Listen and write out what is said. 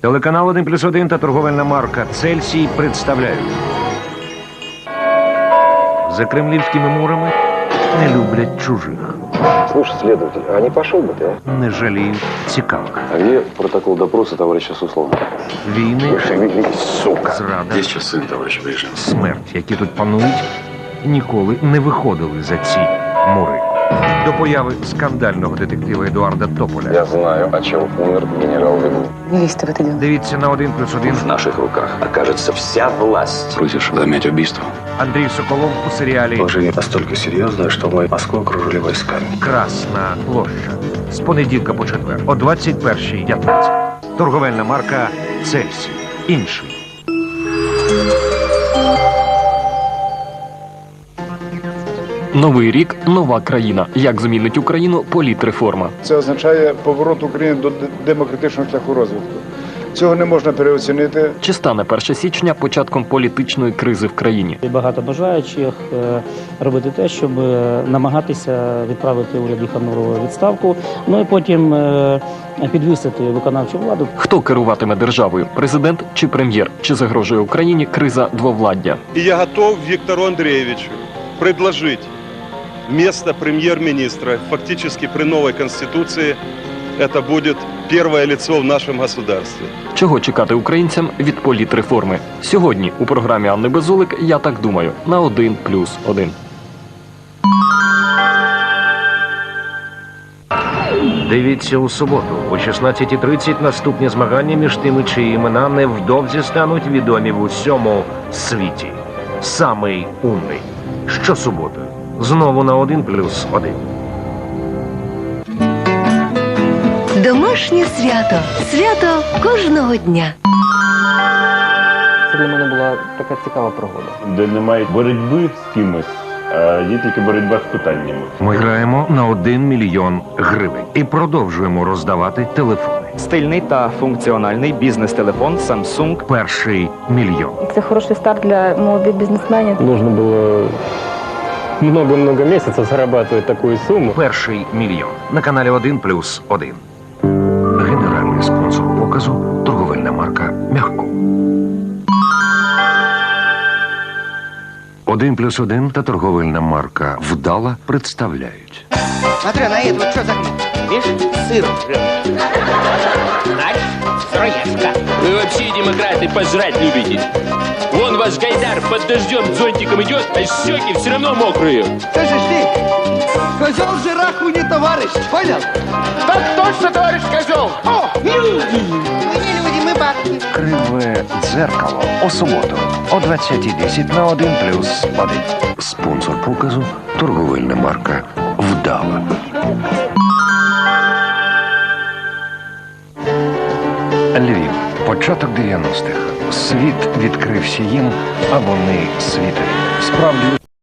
Телеканал 1 плюс 1 та торговельна марка Цельсій представляють. За кремлівськими мурами не люблять чужих, Слушай, следователь, а не пошел бы ты, а? не жаліють цікавих. А где протокол допроса товарища Суслова? Війни, сука. зрада, часы, товарищ Брежнев? смерть, які тут панують, ніколи не виходили за ці мури. До появи скандального детектива Едуарда Тополя. Я знаю, о чем умер генерал. Не лезьте в это дело. Дивіться на 1 плюс 1 В наших руках окажется вся власть. Просишь замять убийство? Андрій Соколов у серіалі Положение настолько серьезное, что мы Москву окружили войсками. Красна площа з понеділка по четвер о 21.15. Торговельна марка Цельсій. Інший. Новий рік, нова країна. Як змінить Україну політреформа? Це означає поворот України до демократичного шляху розвитку. Цього не можна переоцінити. Чи стане 1 січня початком політичної кризи в країні? Багато бажаючих е, робити те, щоб е, намагатися відправити уряд Іханурова відставку, ну і потім е, підвісити виконавчу владу. Хто керуватиме державою? Президент чи прем'єр? Чи загрожує Україні криза двовладдя? Я готов Виктору Андреевичу предложить место премьер-министра фактически при новой конституции. Это будет первое лицо в нашем государстве. Чого чекати українцям від політреформи? Сьогодні у програмі Анни Безулик я так думаю на 1 плюс 1. Дивіться у суботу о 16.30 наступні змагання між тими, чиї імена невдовзі стануть відомі в усьому світі. Самий умний. Щосуботи. Знову на 1 плюс 1. Домашнє свято. Свято кожного дня. Це для мене була така цікава пригода. де немає боротьби з кимось, а є тільки боротьба з питаннями. Ми граємо на 1 мільйон гривень і продовжуємо роздавати телефони. Стильний та функціональний бізнес-телефон Samsung Перший мільйон. Це хороший старт для молодих бізнесменів. Нужно було много-много місяців зарабатывать таку суму. Перший мільйон на каналі 1 плюс 1. Генеральний спонсор показу торговельна марка Мягко. 1 плюс 1 та торговельна марка Вдала представляють. Смотри на это, вот что за Видишь, с сыром жрет. Знаешь, сыроежка. Вы вообще, демократы, пожрать любите. Вон ваш Гайдар под дождем зонтиком идет, а щеки все равно мокрые. Слышишь ты? Козел жираху не товарищ, понял? Так точно, товарищ козел. О, люди! Мы не люди, мы бабки. Криве дзеркало у суботу о 20.10 на 1 плюс 1. Спонсор показу торговельна марка Вдала. Початок 90-х. Світ відкрився їм, а вони світові. Справді